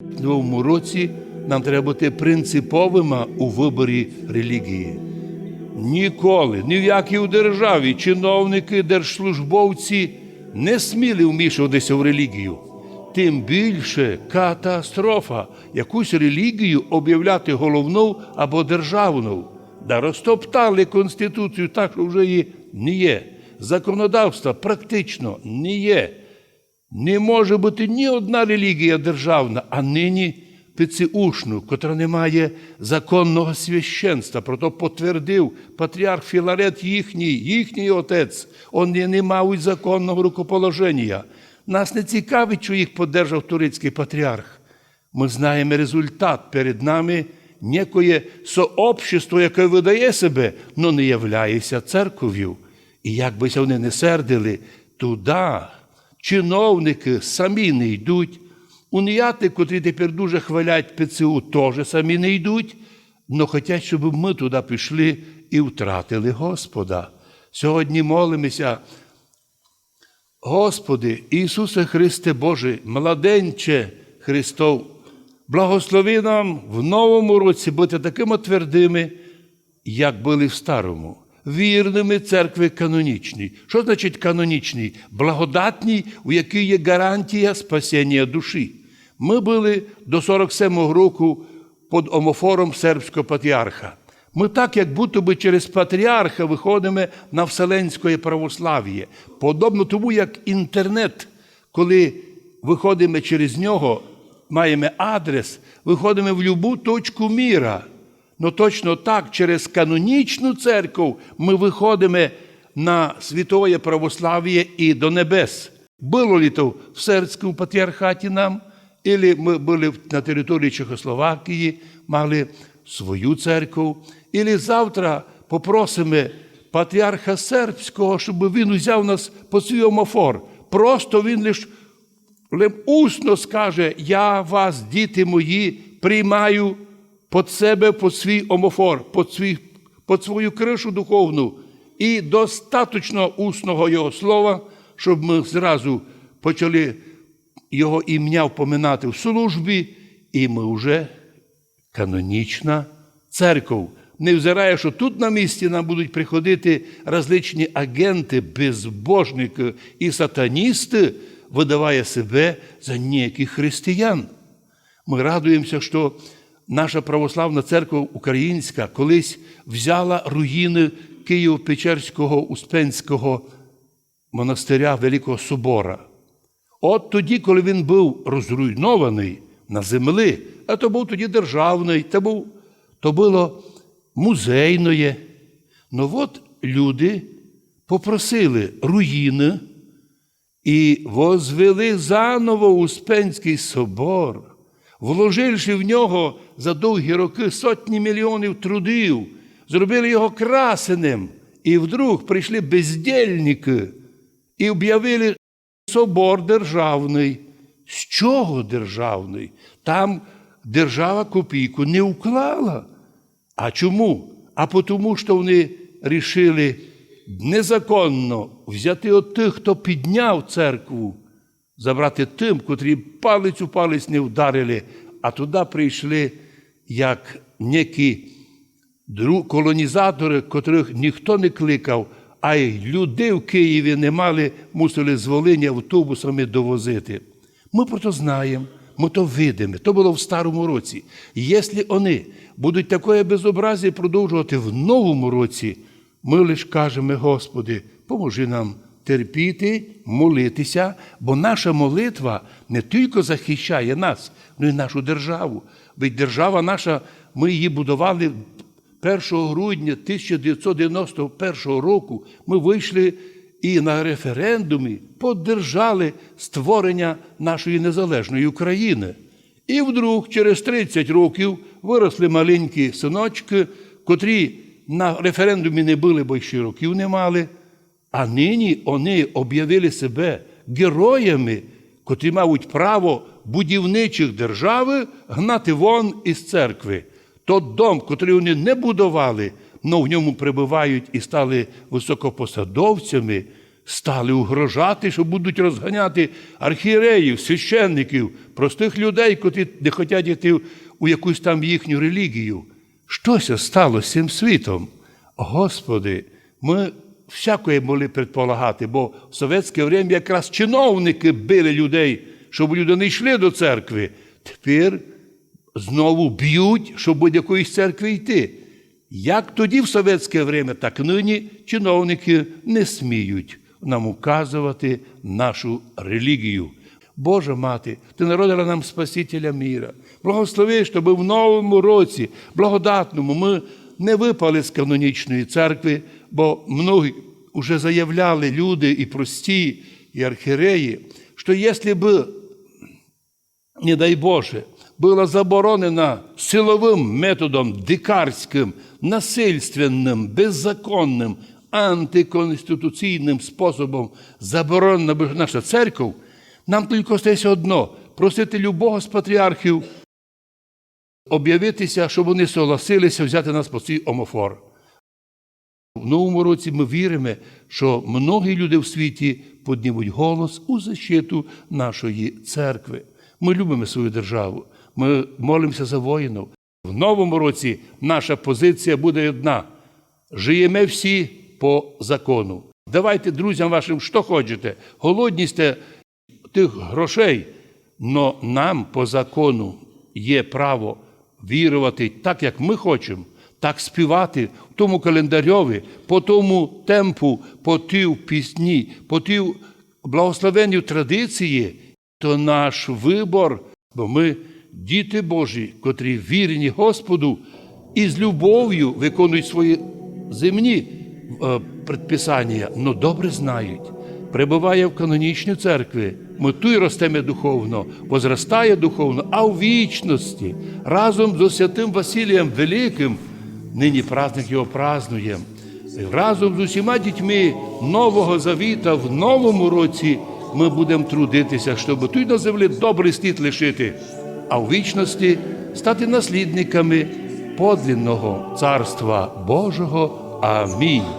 В новому році нам треба бути принциповими у виборі релігії. Ніколи, ні в якій у державі чиновники, держслужбовці не сміли вмішуватися в релігію. Тим більше катастрофа якусь релігію об'являти головну або державну. Да розтоптали Конституцію так, що вже її не є. Законодавства практично не є. Не може бути ні одна релігія державна, а нині ПЦУшну, котра не має законного священства. Про то потвердив патріарх Філарет їхній, їхній отець. Вони не мають законного рукоположення. Нас не цікавить, що їх подержав турецький патріарх. Ми знаємо результат перед нами некоє сообщество, яке видає себе, але не являється церков'ю. І як би вони не сердили, туди чиновники самі не йдуть. Уніяти, котрі тепер дуже хвалять ПЦУ, теж самі не йдуть, але хочуть, щоб ми туди пішли і втратили Господа. Сьогодні молимося. Господи, Ісусе Христе Божий, младенче Христов, благослови нам в новому році бути такими твердими, як були в старому, вірними церкви канонічній. Що значить канонічній? Благодатній, у якій є гарантія спасіння душі. Ми були до 47-го року під омофором сербського патріарха. Ми так, як будто би через патріарха виходимо на вселенське православ'я. Подобно тому, як інтернет, коли виходимо через нього, маємо адрес, виходимо в будь-яку точку міра. Ну точно так, через канонічну церкву ми виходимо на світове православ'я і до небес. Було ли то в сербському патріархаті нам, або ми були на території Чехословакії, мали свою церкву, або завтра попросимо патріарха сербського, щоб він взяв нас по свій омофор. Просто він лише усно скаже: Я вас, діти мої, приймаю під себе під свій омофор, під, свій, під свою кришу духовну. І достатньо усного Його слова, щоб ми зразу почали Його ім'я впоминати в службі, і ми вже канонічна церква. Не взирає, що тут на місці нам будуть приходити различні агенти, безбожники і сатаністи, видаває себе за ніяких християн. Ми радуємося, що наша православна церква українська колись взяла руїни Києво-Печерського Успенського монастиря Великого Собора. От тоді, коли він був розруйнований на землі, а то був тоді державний, то, був, то було музейне. Ну от люди попросили руїни і возвели заново Успенський собор, вложивши в нього за довгі роки сотні мільйонів трудів, зробили його красеним. І вдруг прийшли бездільники і об'явили собор державний. З чого державний? Там держава копійку не вклала. А чому? А тому, що вони рішили незаконно взяти от тих, хто підняв церкву, забрати тим, котрі палець у палець не вдарили, а туди прийшли як некі колонізатори, котрих ніхто не кликав, а й люди в Києві не мали, мусили з Волині автобусами довозити. Ми про то знаємо, ми то видимо, то було в старому році. Якщо вони будуть таке безобразие продовжувати в новому році, ми лише кажемо, Господи, поможи нам терпіти, молитися, бо наша молитва не тільки захищає нас, але й нашу державу. Ведь держава наша, ми її будували 1 грудня 1991 року. Ми вийшли і на референдумі поддержали створення нашої незалежної України. І вдруг, через 30 років, виросли маленькі синочки, котрі на референдумі не були, бо ще років не мали. А нині вони об'явили себе героями, котрі мають право будівничих держави гнати вон із церкви. Тот дом, котрий вони не будували, але в ньому прибувають і стали високопосадовцями, стали угрожати, що будуть розганяти архієреїв, священників, простих людей, котрі не хочуть йти у якусь там їхню релігію. Щось сталося з цим світом. Господи, ми всякої могли предполагати, бо в совєтське время якраз чиновники били людей, щоб люди не йшли до церкви. Тепер знову б'ють, щоб до якоїсь церкви йти. Як тоді в совєтське время, так нині чиновники не сміють нам указувати нашу релігію. Божа мати, ти народила нам Спасителя міра. Благослови, щоб в новому році, благодатному, ми не випали з канонічної церкви, бо многі вже заявляли люди і прості, і архіреї, що якщо б не дай Боже, була заборонена силовим методом дикарським, насильственним, беззаконним, антиконституційним способом заборонена наша церква, нам тільки остається одно просити любого з патріархів об'явитися, щоб вони согласилися взяти нас по цей омофор. В новому році ми віримо, що многі люди в світі піднімуть голос у защиту нашої церкви. Ми любимо свою державу, ми молимося за воїнів. В новому році наша позиція буде одна: живемо всі по закону. Давайте друзям вашим, що хочете, голодні сте тих грошей, але нам по закону є право вірувати так, як ми хочемо, так співати в тому календарьові, по тому темпу, по тій пісні, по тій благословенню традиції, то наш вибор, бо ми діти Божі, котрі вірені Господу і з любов'ю виконують свої земні е, предписання, но добре знають. Прибуває в канонічній церкві, ми й ростемо духовно, возростає духовно, а в вічності разом з святим Василієм Великим, нині праздник його празднує. разом з усіма дітьми Нового Завіта в новому році ми будемо трудитися, щоб тут на землі добрий слід лишити, а в вічності стати наслідниками подлинного Царства Божого. Амінь.